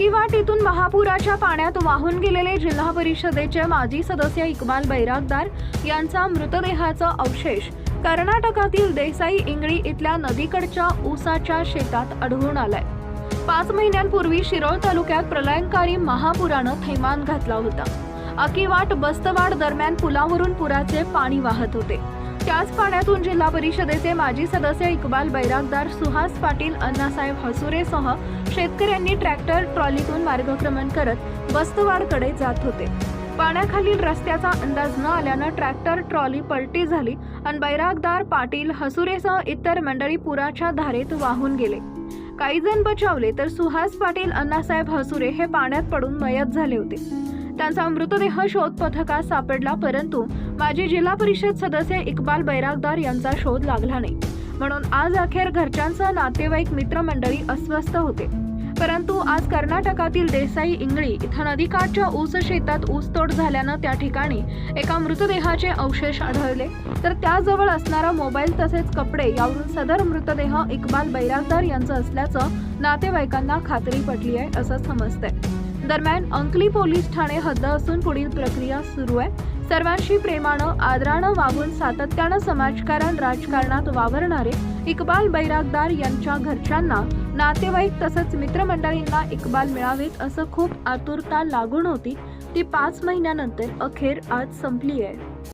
पावनपट्टीतून महापुराच्या पाण्यात वाहून गेलेले जिल्हा परिषदेचे माजी सदस्य इकबाल बैरागदार यांचा मृतदेहाचा अवशेष कर्नाटकातील देसाई इंगळी इथल्या नदीकडच्या ऊसाच्या शेतात आढळून आलाय. पाच महिन्यांपूर्वी शिरोळ तालुक्यात प्रलयंकारी महापुरानं थैमान घातला होता. अकिवाट बस्तवाड दरम्यान पुलावरून पुराचे पाणी वाहत होते. त्याच पाण्यातून जिल्हा परिषदेचे माजी सदस्य इक्बाल बैरागदार सुहास पाटील अण्णासाहेब हसुरेसह शेतकऱ्यांनी ट्रॅक्टर ट्रॉलीतून मार्गक्रमण करत वस्तवाडकडे जात होते. पाण्याखालील रस्त्याचा अंदाज न आल्यानं ट्रॅक्टर ट्रॉली पलटी झाली आणि बैरागदार पाटील हसुरेसह इतर मंडळी पुराच्या धारेत वाहून गेले. काही जण बचावले तर सुहास पाटील अण्णासाहेब हसुरे हे पाण्यात पडून मयत झाले होते. त्यांचा मृतदेह शोध पथकात सापडला परंतु माजी जिल्हा परिषद सदस्य इक्बाल बैरागदार यांचा शोध लागला नाही. म्हणून आज अखेर घरच्यांसह नातेवाईक मित्रमंडळी अस्वस्थ होते. परंतु आज कर्नाटकातील देसाई इंगळी इथं नदीकाठच्या ऊस शेतात ऊसतोड झाल्यानं त्या ठिकाणी एका मृतदेहाचे अवशेष आढळले. तर त्याजवळ असणारा मोबाईल तसेच कपडे यावरून सदर मृतदेह इक्बाल बैरागदार यांचा असल्याचं नातेवाईकांना खात्री पटली आहे असं समजतंय. दरम्यान अंकली पोलीस ठाणे हद्द असून पुढील प्रक्रिया सुरू आहे. सर्वांशी प्रेमानं आदरानं वागून सातत्यानं समाजकारण राजकारणात वावरणारे इक्बाल बैरागदार यांच्या घरच्यांना नातेवाईक तसंच मित्रमंडळींना इक्बाल मिळावेत असं खूप आतुरता लागून होती. ती पाच महिन्यानंतर अखेर आज संपली आहे